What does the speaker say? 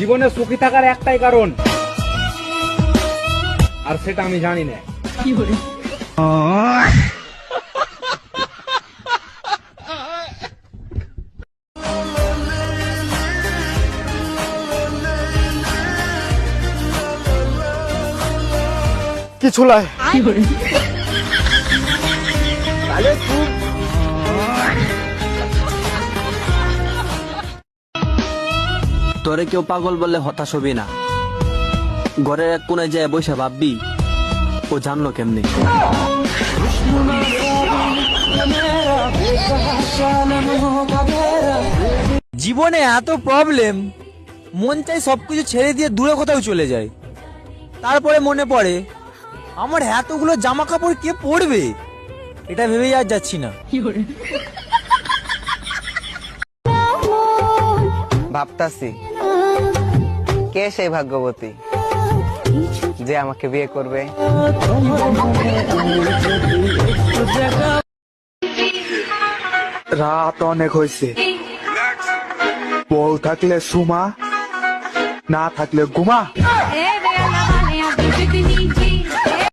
জীবনে সুখী থাকার একটাই কারণ। আর সেটা আমি জানি না। কি বলি? কিছু লাই। তোরে কেউ পাগল বললে হতাশ হবি না। ঘরের এক কোনায় যায় বসে ভাববি ও জানলো কেমনি? জীবনে এত প্রবলেম মন চাই সবকিছু ছেড়ে দিয়ে দূরে কোথাও চলে যায় তারপরে মনে পড়ে আমার এতগুলো জামা কাপড় কে পরবে? এটা ভেবেই আর যাচ্ছি না। ভাবতাছি কে সেই ভাগ্যবতী যে আমাকে বিয়ে করবে? রাত অনেক হয়েছে বল থাকলে সুমা না থাকলে গুমা। এ